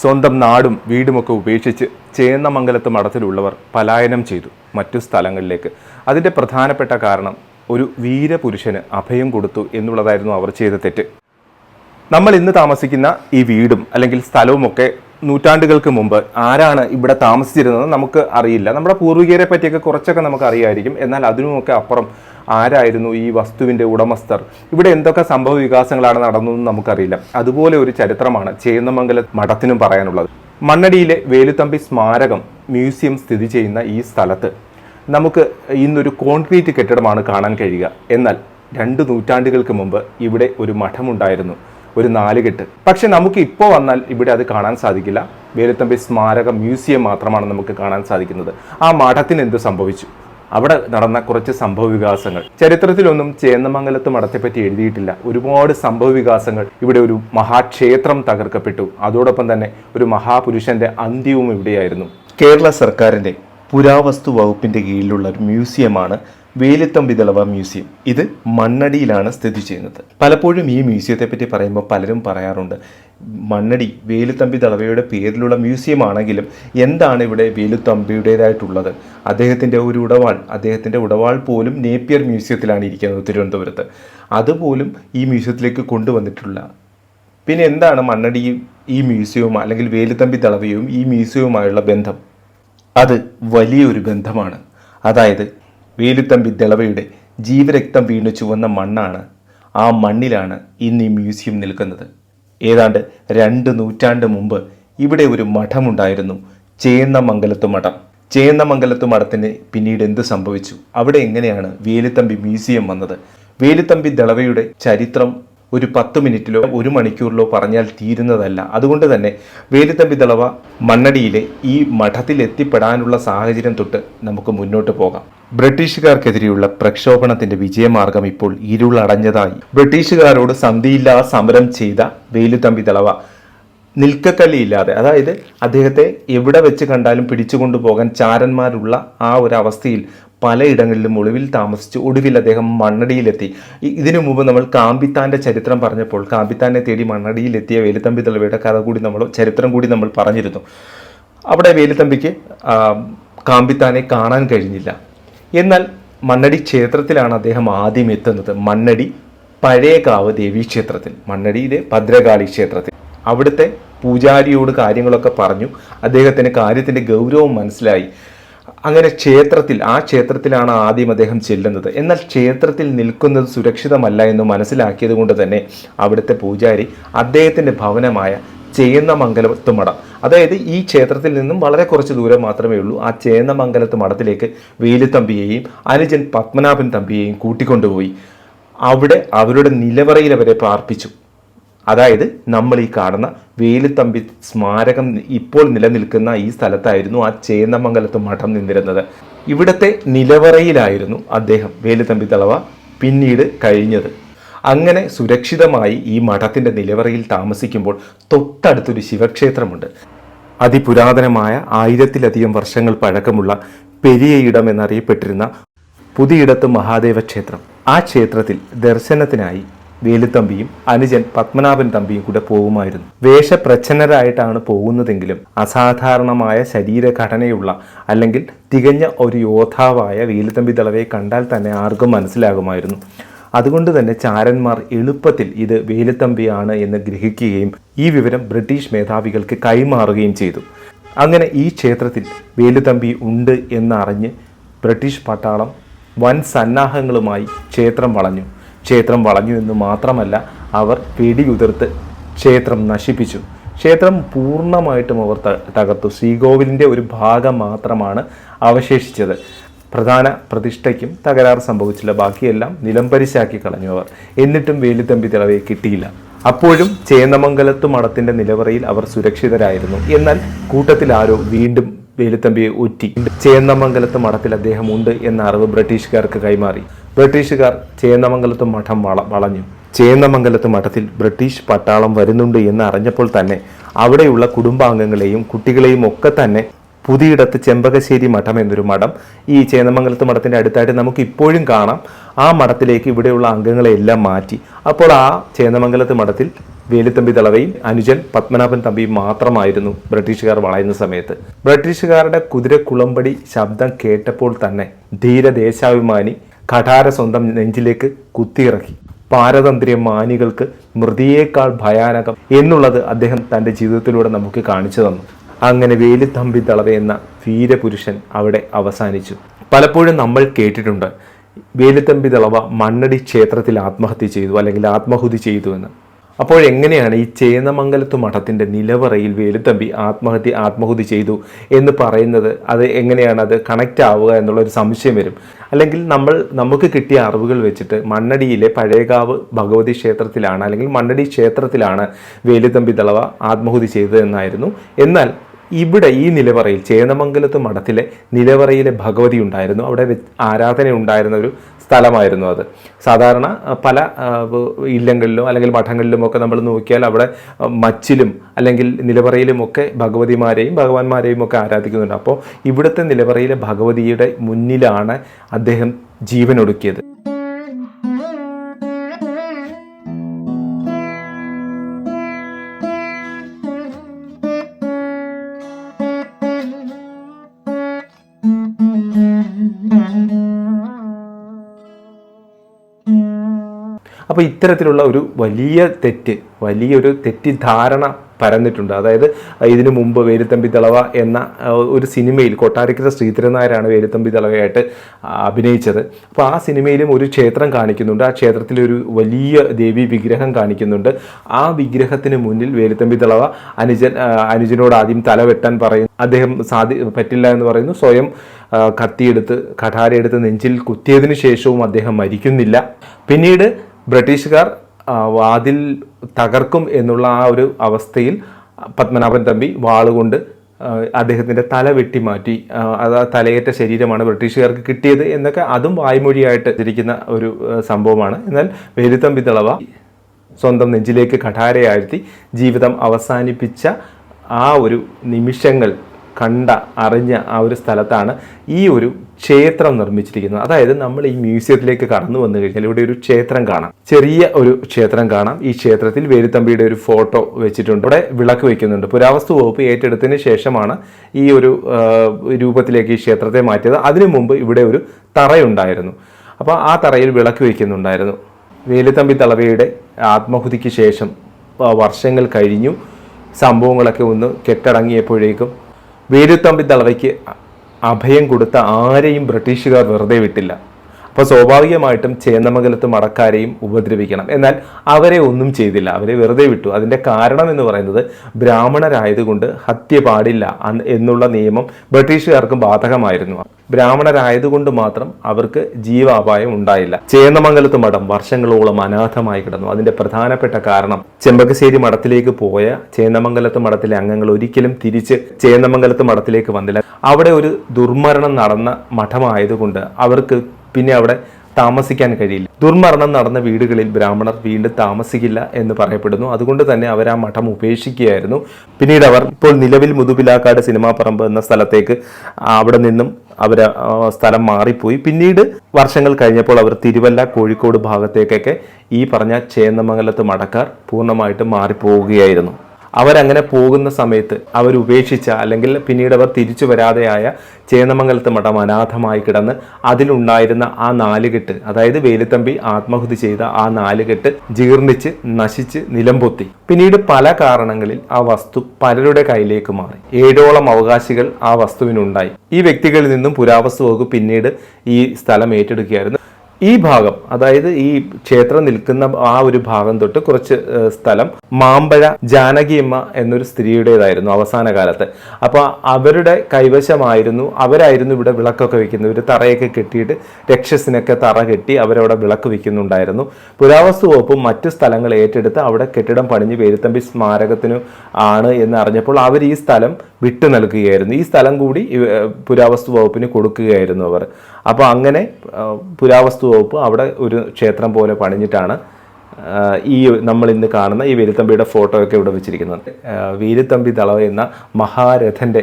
സ്വന്തം നാടും വീടുമൊക്കെ ഉപേക്ഷിച്ച് ചേന്നമംഗലത്ത് മഠത്തിലുള്ളവർ പലായനം ചെയ്തു മറ്റു സ്ഥലങ്ങളിലേക്ക്. അതിന്റെ പ്രധാനപ്പെട്ട കാരണം ഒരു വീരപുരുഷന് അഭയം കൊടുത്തു എന്നുള്ളതായിരുന്നു അവർ ചെയ്ത തെറ്റ്. നമ്മൾ ഇന്ന് താമസിക്കുന്ന ഈ വീടും അല്ലെങ്കിൽ സ്ഥലവുമൊക്കെ നൂറ്റാണ്ടുകൾക്ക് മുമ്പ് ആരാണ് ഇവിടെ താമസിച്ചിരുന്നത് നമുക്ക് അറിയില്ല. നമ്മുടെ പൂർവികരെ പറ്റിയൊക്കെ കുറച്ചൊക്കെ നമുക്ക് അറിയായിരിക്കും. എന്നാൽ അതിനുമൊക്കെ അപ്പുറം ആരായിരുന്നു ഈ വസ്തുവിന്റെ ഉടമസ്ഥർ? ഇവിടെ എന്തൊക്കെ സംഭവ വികാസങ്ങളാണ് നടന്നതെന്ന് നമുക്കറിയില്ല. അതുപോലെ ഒരു ചരിത്രമാണ് ചേന്നമംഗല മഠത്തിനും പറയാനുള്ളത്. മണ്ണടിയിലെ വേലുത്തമ്പി സ്മാരകം മ്യൂസിയം സ്ഥിതി ചെയ്യുന്ന ഈ സ്ഥലത്ത് നമുക്ക് ഇന്നൊരു കോൺക്രീറ്റ് കെട്ടിടമാണ് കാണാൻ കഴിയുക. എന്നാൽ രണ്ട് നൂറ്റാണ്ടുകൾക്ക് മുമ്പ് ഇവിടെ ഒരു മഠമുണ്ടായിരുന്നു ഒരു നാലുകെട്ട്. പക്ഷെ നമുക്ക് ഇപ്പോൾ വന്നാൽ ഇവിടെ അത് കാണാൻ സാധിക്കില്ല. വേലുത്തമ്പി സ്മാരക മ്യൂസിയം മാത്രമാണ് നമുക്ക് കാണാൻ സാധിക്കുന്നത്. ആ മഠത്തിന് എന്ത് സംഭവിച്ചു? അവിടെ നടന്ന കുറച്ച് സംഭവ വികാസങ്ങൾ. ചരിത്രത്തിലൊന്നും ചേന്നമംഗലത്ത് മഠത്തെപ്പറ്റി എഴുതിയിട്ടില്ല. ഒരുപാട് സംഭവ വികാസങ്ങൾ ഇവിടെ ഒരു മഹാക്ഷേത്രം തകർക്കപ്പെട്ടു. അതോടൊപ്പം തന്നെ ഒരു മഹാപുരുഷന്റെ അന്ത്യവും ഇവിടെയായിരുന്നു. കേരള സർക്കാരിന്റെ പുരാവസ്തു വകുപ്പിന്റെ കീഴിലുള്ള ഒരു മ്യൂസിയമാണ് വേലുത്തമ്പി ദളവ മ്യൂസിയം. ഇത് മണ്ണടിയിലാണ് സ്ഥിതി ചെയ്യുന്നത്. പലപ്പോഴും ഈ മ്യൂസിയത്തെ പറ്റി പറയുമ്പോൾ പലരും പറയാറുണ്ട് മണ്ണടി വേലുത്തമ്പി ദളവയുടെ പേരിലുള്ള മ്യൂസിയം ആണെങ്കിലും എന്താണ് ഇവിടെ വേലുത്തമ്പിയുടേതായിട്ടുള്ളത്? അദ്ദേഹത്തിന്റെ ഒരു ഉടവാൾ അദ്ദേഹത്തിന്റെ ഉടവാൾ പോലും നേപ്പിയർ മ്യൂസിയത്തിലാണ് ഇരിക്കുന്നത് തിരുവനന്തപുരത്ത്. അതുപോലും ഈ മ്യൂസിയത്തിലേക്ക് കൊണ്ടുവന്നിട്ടുള്ള പിന്നെ എന്താണ് മണ്ണടിയും ഈ മ്യൂസിയവും അല്ലെങ്കിൽ വേലുത്തമ്പി ദളവയും ഈ മ്യൂസിയവുമായുള്ള ബന്ധം? അത് വലിയൊരു ബന്ധമാണ് അതായത് വേലുത്തമ്പി ദളവയുടെ ജീവരക്തം വീണ് ചുവന്ന മണ്ണാണ്. ആ മണ്ണിലാണ് ഇന്ന് ഈ മ്യൂസിയം നിൽക്കുന്നത്. ഏതാണ്ട് രണ്ട് നൂറ്റാണ്ട് മുമ്പ് ഇവിടെ ഒരു മഠമുണ്ടായിരുന്നു. ചേന്നമംഗലത്ത് മഠം. ചേന്നമംഗലത്ത് മഠത്തിന് പിന്നീട് എന്ത് സംഭവിച്ചു? അവിടെ എങ്ങനെയാണ് വേലുത്തമ്പി മ്യൂസിയം വന്നത്? വേലുത്തമ്പി ദളവയുടെ ചരിത്രം ഒരു പത്ത് മിനിറ്റിലോ ഒരു മണിക്കൂറിലോ പറഞ്ഞാൽ തീരുന്നതല്ല. അതുകൊണ്ട് തന്നെ വേലുത്തമ്പി ദളവ മണ്ണടിയിലെ ഈ മഠത്തിൽ എത്തിപ്പെടാനുള്ള സാഹചര്യം തൊട്ട് നമുക്ക് മുന്നോട്ട് പോകാം. ബ്രിട്ടീഷുകാർക്കെതിരെയുള്ള പ്രക്ഷോഭണത്തിന്റെ വിജയമാർഗം ഇപ്പോൾ ഇരുളടഞ്ഞതായി. ബ്രിട്ടീഷുകാരോട് സന്ധിയില്ലാ സമരം ചെയ്ത വേലുത്തമ്പി തളവ നിൽക്കക്കല്ലിയില്ലാതെ അതായത് അദ്ദേഹത്തെ എവിടെ വെച്ച് കണ്ടാലും പിടിച്ചുകൊണ്ടു പോകാൻ ചാരന്മാരുള്ള ആ ഒരു അവസ്ഥയിൽ പലയിടങ്ങളിലും ഒളിവിൽ താമസിച്ച് ഒടുവിൽ അദ്ദേഹം മണ്ണടിയിലെത്തി. ഇതിനു മുമ്പ് നമ്മൾ കാമ്പിത്താന്റെ ചരിത്രം പറഞ്ഞപ്പോൾ കാമ്പിത്താനെ തേടി മണ്ണടിയിലെത്തിയ വേലുത്തമ്പി ദളവയുടെ കഥ കൂടി നമ്മൾ ചരിത്രം കൂടി നമ്മൾ പറഞ്ഞിരുന്നു. അവിടെ വേലുത്തമ്പിക്ക് കാമ്പിത്താനെ കാണാൻ കഴിഞ്ഞില്ല. എന്നാൽ മണ്ണടി ക്ഷേത്രത്തിലാണ് അദ്ദേഹം ആദ്യം എത്തുന്നത്. മണ്ണടി പഴയകാവ് ദേവീ ക്ഷേത്രത്തിൽ മണ്ണടിയിലെ ഭദ്രകാളി ക്ഷേത്രത്തിൽ. അവിടുത്തെ പൂജാരിയോട് കാര്യങ്ങളൊക്കെ പറഞ്ഞു. അദ്ദേഹത്തിന് കാര്യത്തിന്റെ ഗൗരവം മനസ്സിലായി. അങ്ങനെ ക്ഷേത്രത്തിൽ ആ ക്ഷേത്രത്തിലാണ് ആദ്യം അദ്ദേഹം ചെല്ലുന്നത്. എന്നാൽ ക്ഷേത്രത്തിൽ നിൽക്കുന്നത് സുരക്ഷിതമല്ല എന്ന് മനസ്സിലാക്കിയത് കൊണ്ട് തന്നെ അവിടുത്തെ പൂജാരി അദ്ദേഹത്തിന്റെ ഭവനമായ ചേന്നമംഗലത്ത് മഠം അതായത് ഈ ക്ഷേത്രത്തിൽ നിന്നും വളരെ കുറച്ച് ദൂരം മാത്രമേ ഉള്ളൂ ആ ചേന്നമംഗലത്ത് മഠത്തിലേക്ക് വേലുത്തമ്പിയെയും അനുജൻ പത്മനാഭൻ തമ്പിയെയും കൂട്ടിക്കൊണ്ടുപോയി. അവിടെ അവരുടെ നിലവറയിൽ അവരെ പാർപ്പിച്ചു. അതായത് നമ്മൾ ഈ കാണുന്ന വേലുത്തമ്പി സ്മാരകം ഇപ്പോൾ നിലനിൽക്കുന്ന ഈ സ്ഥലത്തായിരുന്നു ആ ചേന്നമംഗലത്ത് മഠം നിന്നിരുന്നത്. ഇവിടത്തെ നിലവറയിലായിരുന്നു അദ്ദേഹം വേലുത്തമ്പി തളവ പിന്നീട് കഴിഞ്ഞത്. അങ്ങനെ സുരക്ഷിതമായി ഈ മഠത്തിന്റെ നിലവറയിൽ താമസിക്കുമ്പോൾ തൊട്ടടുത്തൊരു ശിവക്ഷേത്രമുണ്ട്. അതിപുരാതനമായ ആയിരത്തിലധികം വർഷങ്ങൾ പഴക്കമുള്ള പെരിയയിടം എന്നറിയപ്പെട്ടിരുന്ന പുതിയിടത്ത് മഹാദേവ ക്ഷേത്രം ആ ക്ഷേത്രത്തിൽ ദർശനത്തിനായി വേലുത്തമ്പിയും അനുജൻ പത്മനാഭൻ തമ്പിയും കൂടെ പോകുമായിരുന്നു. വേഷപ്രച്ഛന്നരായിട്ടാണ് പോകുന്നതെങ്കിലും അസാധാരണമായ ശരീരഘടനയുള്ള അല്ലെങ്കിൽ തികഞ്ഞ ഒരു യോദ്ധാവായ വേലുത്തമ്പി ദളവയെ കണ്ടാൽ തന്നെ ആർക്കും മനസ്സിലാകുമായിരുന്നു. അതുകൊണ്ട് തന്നെ ചാരന്മാർ എളുപ്പത്തിൽ ഇത് വേലുത്തമ്പിയാണ് എന്ന് ഗ്രഹിക്കുകയും ഈ വിവരം ബ്രിട്ടീഷ് മേധാവികൾക്ക് കൈമാറുകയും ചെയ്തു. അങ്ങനെ ഈ ക്ഷേത്രത്തിൽ വേലുത്തമ്പി ഉണ്ട് എന്നറിഞ്ഞ് ബ്രിട്ടീഷ് പട്ടാളം വൻ സന്നാഹങ്ങളുമായി ക്ഷേത്രം വളഞ്ഞു. ക്ഷേത്രം വളഞ്ഞു എന്ന് മാത്രമല്ല അവർ വെടിയുതിർത്ത് ക്ഷേത്രം നശിപ്പിച്ചു. ക്ഷേത്രം പൂർണമായിട്ടും അവർ തകർത്തു. ശ്രീകോവിലിന്റെ ഒരു ഭാഗം മാത്രമാണ് അവശേഷിച്ചത്. പ്രധാന പ്രതിഷ്ഠയ്ക്കും തകരാറ് സംഭവിച്ചില്ല. ബാക്കിയെല്ലാം നിലംപരിശാക്കി കളഞ്ഞു അവർ. എന്നിട്ടും വേലിത്തമ്പി തിളവയെ കിട്ടിയില്ല. അപ്പോഴും ചേന്നമംഗലത്ത് മഠത്തിന്റെ നിലവറയിൽ അവർ സുരക്ഷിതരായിരുന്നു. എന്നാൽ കൂട്ടത്തിൽ ആരോ വീണ്ടും വേലുത്തമ്പിയെ ഒറ്റി ചേന്നമംഗലത്ത് മഠത്തിൽ അദ്ദേഹം ഉണ്ട് എന്ന അറിവ് ബ്രിട്ടീഷുകാർക്ക് കൈമാറി. ബ്രിട്ടീഷുകാർ ചേന്നമംഗലത്ത് മഠം വള വളഞ്ഞു. ചേന്നമംഗലത്ത് മഠത്തിൽ ബ്രിട്ടീഷ് പട്ടാളം വരുന്നുണ്ട് എന്ന് അറിഞ്ഞപ്പോൾ തന്നെ അവിടെയുള്ള കുടുംബാംഗങ്ങളെയും കുട്ടികളെയും ഒക്കെ തന്നെ പുതിയിടത്ത് ചെമ്പകശ്ശേരി മഠം എന്നൊരു മഠം ഈ ചേന്നമംഗലത്ത് മഠത്തിന്റെ അടുത്തായിട്ട് നമുക്ക് ഇപ്പോഴും കാണാം. ആ മഠത്തിലേക്ക് ഇവിടെയുള്ള അംഗങ്ങളെ എല്ലാം മാറ്റി. അപ്പോൾ ആ ചേന്നമംഗലത്ത് മഠത്തിൽ വേലുത്തമ്പി തളവയും അനുജൻ പത്മനാഭൻ തമ്പിയും മാത്രമായിരുന്നു ബ്രിട്ടീഷുകാർ വളയുന്ന സമയത്ത്. ബ്രിട്ടീഷുകാരുടെ കുതിരക്കുളമ്പടി ശബ്ദം കേട്ടപ്പോൾ തന്നെ ധീരദേശാഭിമാനി കഠാര സ്വന്തം നെഞ്ചിലേക്ക് കുത്തിയിറക്കി. പാരതന്ത്ര്യം മാനികൾക്ക് മൃതിയേക്കാൾ ഭയാനകം എന്നുള്ളത് അദ്ദേഹം തന്റെ ജീവിതത്തിലൂടെ നമുക്ക് കാണിച്ചു തന്നു. അങ്ങനെ വേലുത്തമ്പി തളവ എന്ന വീരപുരുഷൻ അവിടെ അവസാനിച്ചു. പലപ്പോഴും നമ്മൾ കേട്ടിട്ടുണ്ട് വേലുത്തമ്പി തളവ മണ്ണടി ക്ഷേത്രത്തിൽ ആത്മഹത്യ ചെയ്തു അല്ലെങ്കിൽ ആത്മഹുതി ചെയ്തു എന്ന്. അപ്പോൾ എങ്ങനെയാണ് ഈ ചേന്നമംഗലത്ത് മഠത്തിന്റെ നിലവറയിൽ വേലുത്തമ്പി ആത്മഹത്യ ആത്മഹുതി ചെയ്തു എന്ന് പറയുന്നത്? അത് എങ്ങനെയാണ് അത് കണക്റ്റ് ആവുക എന്നുള്ളൊരു സംശയം വരും. അല്ലെങ്കിൽ നമ്മൾ നമുക്ക് കിട്ടിയ അറിവുകൾ വെച്ചിട്ട് മണ്ണടിയിലെ പഴയകാവ് ഭഗവതി ക്ഷേത്രത്തിലാണ് അല്ലെങ്കിൽ മണ്ണടി ക്ഷേത്രത്തിലാണ് വേലുത്തമ്പി ദളവ ആത്മഹുതി ചെയ്തതെന്നായിരുന്നു. എന്നാൽ ഇവിടെ ഈ നിലവറയിൽ ചേന്നമംഗലത്ത് മഠത്തിലെ നിലവറയിലെ ഭഗവതി ഉണ്ടായിരുന്നു. അവിടെ ആരാധന ഉണ്ടായിരുന്ന ഒരു സ്ഥലമായിരുന്നു അത്. സാധാരണ പല ഇല്ലങ്ങളിലും അല്ലെങ്കിൽ മഠങ്ങളിലും ഒക്കെ നമ്മൾ നോക്കിയാൽ അവിടെ മച്ചിലും അല്ലെങ്കിൽ നിലവറയിലും ഒക്കെ ഭഗവതിമാരെയും ഭഗവാന്മാരെയും ഒക്കെ ആരാധിക്കുന്നുണ്ട്. അപ്പോൾ ഇവിടുത്തെ നിലവറയിലെ ഭഗവതിയുടെ മുന്നിലാണ് അദ്ദേഹം ജീവനൊടുക്കിയത്. അപ്പോൾ ഇത്തരത്തിലുള്ള ഒരു വലിയ തെറ്റ് വലിയൊരു തെറ്റിദ്ധാരണ പരന്നിട്ടുണ്ട്. അതായത് ഇതിനു മുമ്പ് വേലുത്തമ്പി തളവ എന്ന ഒരു സിനിമയിൽ കൊട്ടാരക്കര ശ്രീധരൻ നായരാണ് വേലുത്തമ്പി തളവയായിട്ട് അഭിനയിച്ചത്. അപ്പോൾ ആ സിനിമയിലും ഒരു ക്ഷേത്രം കാണിക്കുന്നുണ്ട്. ആ ക്ഷേത്രത്തിൽ ഒരു വലിയ ദേവി വിഗ്രഹം കാണിക്കുന്നുണ്ട്. ആ വിഗ്രഹത്തിന് മുന്നിൽ വേലുത്തമ്പി തളവ അനുജൻ അനുജനോട് ആദ്യം തല വെട്ടാൻ പറയും അദ്ദേഹം സാധി പറ്റില്ല എന്ന് പറയുന്നു. സ്വയം കത്തിയെടുത്ത് കഠാരയെടുത്ത് നെഞ്ചിൽ കുത്തിയതിനു ശേഷവും അദ്ദേഹം മരിക്കുന്നില്ല. പിന്നീട് ബ്രിട്ടീഷുകാർ വാതിൽ തകർക്കും എന്നുള്ള ആ ഒരു അവസ്ഥയിൽ പത്മനാഭൻ തമ്പി വാളുകൊണ്ട് അദ്ദേഹത്തിന്റെ തല വെട്ടി മാറ്റി. അത് തലയേറ്റ ശരീരമാണ് ബ്രിട്ടീഷുകാർക്ക് കിട്ടിയത് എന്നൊക്കെ അതും വായ്മൊഴിയായിട്ട് ഇരിക്കുന്ന ഒരു സംഭവമാണ്. എന്നാൽ വേലുത്തമ്പി തളവ സ്വന്തം നെഞ്ചിലേക്ക് കഠാരയാഴ്ത്തി ജീവിതം അവസാനിപ്പിച്ച ആ ഒരു നിമിഷങ്ങൾ കണ്ട അറിഞ്ഞ ആ ഒരു സ്ഥലത്താണ് ഈ ഒരു ക്ഷേത്രം നിർമ്മിച്ചിരിക്കുന്നത്. അതായത് നമ്മൾ ഈ മ്യൂസിയത്തിലേക്ക് കടന്നു വന്നു കഴിഞ്ഞാൽ ഇവിടെ ഒരു ക്ഷേത്രം കാണാം. ചെറിയ ഒരു ക്ഷേത്രം കാണാം. ഈ ക്ഷേത്രത്തിൽ വേലുത്തമ്പിയുടെ ഒരു ഫോട്ടോ വെച്ചിട്ടുണ്ട്. ഇവിടെ വിളക്ക് വെക്കുന്നുണ്ട് പുരാവസ്തു വകുപ്പ് ഏറ്റെടുത്തതിന് ശേഷമാണ് ഈ ഒരു രൂപത്തിലേക്ക് ഈ ക്ഷേത്രത്തെ മാറ്റിയത്. അതിനു മുമ്പ് ഇവിടെ ഒരു തറയുണ്ടായിരുന്നു. അപ്പോൾ ആ തറയിൽ വിളക്ക് വയ്ക്കുന്നുണ്ടായിരുന്നു. വേലുത്തമ്പി തളവയുടെ ആത്മഹുതിക്ക് ശേഷം വർഷങ്ങൾ കഴിഞ്ഞു. സംഭവങ്ങളൊക്കെ ഒന്ന് കെട്ടടങ്ങിയപ്പോഴേക്കും വേലുത്തമ്പി തളവയ്ക്ക് അഭയം കൊടുത്ത ആരെയും ബ്രിട്ടീഷുകാർ വെറുതെ വിട്ടില്ല. അപ്പോൾ സ്വാഭാവികമായിട്ടും ചേന്നമംഗലത്ത് മടക്കാരെയും ഉപദ്രവിക്കണം. എന്നാൽ അവരെ ഒന്നും ചെയ്തില്ല. അവരെ വെറുതെ വിട്ടു. അതിന്റെ കാരണം എന്ന് പറയുന്നത് ബ്രാഹ്മണരായതുകൊണ്ട് ഹത്യ പാടില്ല എന്നുള്ള നിയമം ബ്രിട്ടീഷുകാർക്കും ബാധകമായിരുന്നു. ബ്രാഹ്മണരായതുകൊണ്ട് മാത്രം അവർക്ക് ജീവാപായം ഉണ്ടായില്ല. ചേന്നമംഗലത്ത് മഠം വർഷങ്ങളോളം അനാഥമായി കിടന്നു. അതിന്റെ പ്രധാനപ്പെട്ട കാരണം ചെമ്പകശ്ശേരി മഠത്തിലേക്ക് പോയ ചേന്നമംഗലത്ത് മഠത്തിലെ അംഗങ്ങൾ ഒരിക്കലും തിരിച്ച് ചേന്നമംഗലത്ത് മഠത്തിലേക്ക് വന്നില്ല. അവിടെ ഒരു ദുർമരണം നടന്ന മഠമായതുകൊണ്ട് അവർക്ക് പിന്നെ അവിടെ താമസിക്കാൻ കഴിയില്ല. ദുർമരണം നടന്ന വീടുകളിൽ ബ്രാഹ്മണർ വീണ്ടും താമസിക്കില്ല എന്ന് പറയപ്പെടുന്നു. അതുകൊണ്ട് തന്നെ അവർ ആ മഠം ഉപേക്ഷിക്കുകയായിരുന്നു. പിന്നീട് അവർ ഇപ്പോൾ നിലവിൽ മുതുപിലാക്കാട് സിനിമാ പറമ്പ് എന്ന സ്ഥലത്തേക്ക് അവിടെ നിന്നും അവർ സ്ഥലം മാറിപ്പോയി. പിന്നീട് വർഷങ്ങൾ കഴിഞ്ഞപ്പോൾ അവർ തിരുവല്ല കോഴിക്കോട് ഭാഗത്തേക്കൊക്കെ ഈ പറഞ്ഞ ചേന്നമംഗലത്ത് മടക്കാർ പൂർണമായിട്ട് മാറിപ്പോവുകയായിരുന്നു. അവരങ്ങനെ പോകുന്ന സമയത്ത് അവർ ഉപേക്ഷിച്ച അല്ലെങ്കിൽ പിന്നീട് അവർ തിരിച്ചു വരാതെയായ ചേന്നമംഗലത്ത് മഠം അനാഥമായി കിടന്ന് അതിലുണ്ടായിരുന്ന ആ നാലുകെട്ട് അതായത് വേലുത്തമ്പി ആത്മഹുതി ചെയ്ത ആ നാലുകെട്ട് ജീർണിച്ച് നശിച്ച് നിലംപൊത്തി. പിന്നീട് പല കാരണങ്ങളിൽ ആ വസ്തു പലരുടെ കയ്യിലേക്ക് മാറി. ഏഴോളം അവകാശികൾ ആ വസ്തുവിനുണ്ടായി. ഈ വ്യക്തികളിൽ നിന്നും പുരാവസ്തു വകുപ്പ് പിന്നീട് ഈ സ്ഥലം ഏറ്റെടുക്കുകയായിരുന്നു. ഈ ഭാഗം അതായത് ഈ ക്ഷേത്രം നിൽക്കുന്ന ആ ഒരു ഭാഗം തൊട്ട് കുറച്ച് സ്ഥലം മാമ്പഴ ജാനകിയമ്മ എന്നൊരു സ്ത്രീയുടേതായിരുന്നു അവസാന കാലത്ത്. അപ്പോൾ അവരുടെ കൈവശമായിരുന്നു അവരായിരുന്നു ഇവിടെ വിളക്കൊക്കെ വെക്കുന്നത്. ഒരു തറയൊക്കെ കെട്ടിയിട്ട് രക്ഷസിനൊക്കെ തറ കെട്ടി അവരവിടെ വിളക്ക് വെക്കുന്നുണ്ടായിരുന്നു. പുരാവസ്തു വകുപ്പും മറ്റു സ്ഥലങ്ങൾ ഏറ്റെടുത്ത് അവിടെ കെട്ടിടം പണിഞ്ഞ് പേരുത്തമ്പി സ്മാരകത്തിനു ആണ് എന്ന് അറിഞ്ഞപ്പോൾ അവർ ഈ സ്ഥലം വിട്ടു നൽകുകയായിരുന്നു. ഈ സ്ഥലം കൂടി പുരാവസ്തു വകുപ്പിന് കൊടുക്കുകയായിരുന്നു അവർ. അപ്പോൾ അങ്ങനെ പുരാവസ്തു വകുപ്പ് അവിടെ ഒരു ക്ഷേത്രം പോലെ പണിഞ്ഞിട്ടാണ് ഈ നമ്മൾ ഇന്ന് കാണുന്ന ഈ വീരത്തമ്പിയുടെ ഫോട്ടോയൊക്കെ ഇവിടെ വെച്ചിരിക്കുന്നത്. വീരത്തമ്പി തളവ എന്ന മഹാരഥന്റെ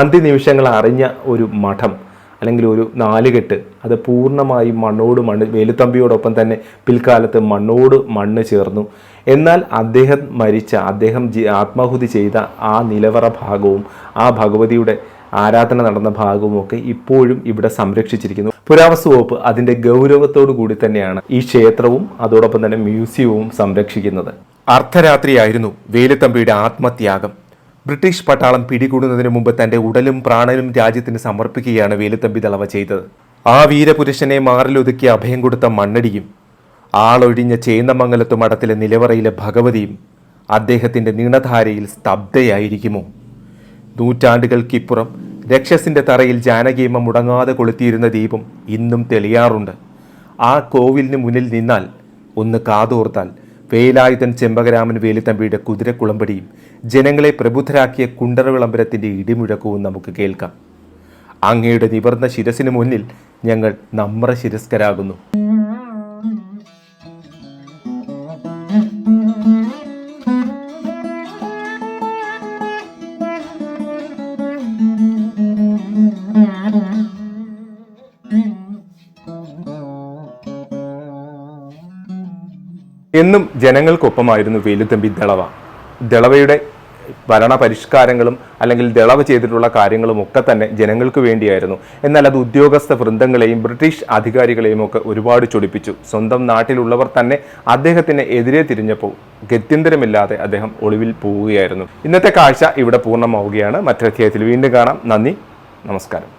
അന്ത്യനിമിഷങ്ങൾ അറിഞ്ഞ ഒരു മഠം. അല്ലെങ്കിൽ ഒരു നാലുകെട്ട് അത് പൂർണമായും മണ്ണോട് മണ്ണ് വേലുത്തമ്പിയോടൊപ്പം തന്നെ പിൽക്കാലത്ത് മണ്ണോട് മണ്ണ് ചേർന്നു. എന്നാൽ അദ്ദേഹം മരിച്ച അദ്ദേഹം ആത്മാഹുതി ചെയ്ത ആ നിലവറ ഭാഗവും ആ ഭഗവതിയുടെ ആരാധന നടന്ന ഭാഗവുമൊക്കെ ഇപ്പോഴും ഇവിടെ സംരക്ഷിച്ചിരിക്കുന്നു. പുരാവസ്തു വകുപ്പ് അതിന്റെ ഗൗരവത്തോടു കൂടി തന്നെയാണ് ഈ ക്ഷേത്രവും അതോടൊപ്പം തന്നെ മ്യൂസിയവും സംരക്ഷിക്കുന്നത്. അർദ്ധരാത്രിയായിരുന്നു വേലുത്തമ്പിയുടെ ആത്മത്യാഗം. ബ്രിട്ടീഷ് പട്ടാളം പിടികൂടുന്നതിന് മുമ്പ് തന്റെ ഉടലും പ്രാണനും രാജ്യത്തിന് സമർപ്പിക്കുകയാണ് വേലുത്തമ്പി ദളവ ചെയ്തത്. ആ വീരപുരുഷനെ മാറിലൊതുക്കി അഭയം കൊടുത്ത മണ്ണടിയും ആളൊഴിഞ്ഞ ചേന്നമംഗലത്തു മഠത്തിലെ നിലവറയിലെ ഭഗവതിയും അദ്ദേഹത്തിന്റെ നീണധാരയിൽ സ്തബ്ധയായിരിക്കുമോ? നൂറ്റാണ്ടുകൾക്കിപ്പുറം രക്ഷസിന്റെ തറയിൽ ജാനകീമ മുടങ്ങാതെ കൊളുത്തിയിരുന്ന ദീപം ഇന്നും തെളിയാറുണ്ട്. ആ കോവിലിന് മുന്നിൽ നിന്നാൽ ഒന്ന് കാതോർത്താൽ വേലായുധൻ ചെമ്പകരാമൻ വേലുത്തമ്പിയുടെ കുതിരക്കുളമ്പടിയും ജനങ്ങളെ പ്രബുദ്ധരാക്കിയ കുണ്ടറ വിളംബരത്തിന്റെ ഇടിമുഴക്കവും നമുക്ക് കേൾക്കാം. അങ്ങയുടെ നിവർന്ന ശിരസിന് മുന്നിൽ ഞങ്ങൾ നമ്ര ശിരസ്കരാകുന്നു. എന്നും ജനങ്ങൾക്കൊപ്പമായിരുന്നു വേലുത്തമ്പി ദളവ. ദളവയുടെ ഭരണ പരിഷ്കാരങ്ങളും അല്ലെങ്കിൽ ദളവ് ചെയ്തിട്ടുള്ള കാര്യങ്ങളും ഒക്കെ തന്നെ ജനങ്ങൾക്ക് വേണ്ടിയായിരുന്നു. എന്നാൽ അത് ഉദ്യോഗസ്ഥ വൃന്ദങ്ങളെയും ബ്രിട്ടീഷ് അധികാരികളെയും ഒക്കെ ഒരുപാട് ചൊടിപ്പിച്ചു. സ്വന്തം നാട്ടിലുള്ളവർ തന്നെ അദ്ദേഹത്തിന് എതിരെ തിരിഞ്ഞപ്പോൾ ഗത്യന്തരമില്ലാതെ അദ്ദേഹം ഒളിവിൽ പോവുകയായിരുന്നു. ഇന്നത്തെ കാഴ്ച ഇവിടെ പൂർണമാവുകയാണ്. മറ്റൊരധ്യായത്തിൽ വീണ്ടും കാണാം. നന്ദി. നമസ്കാരം.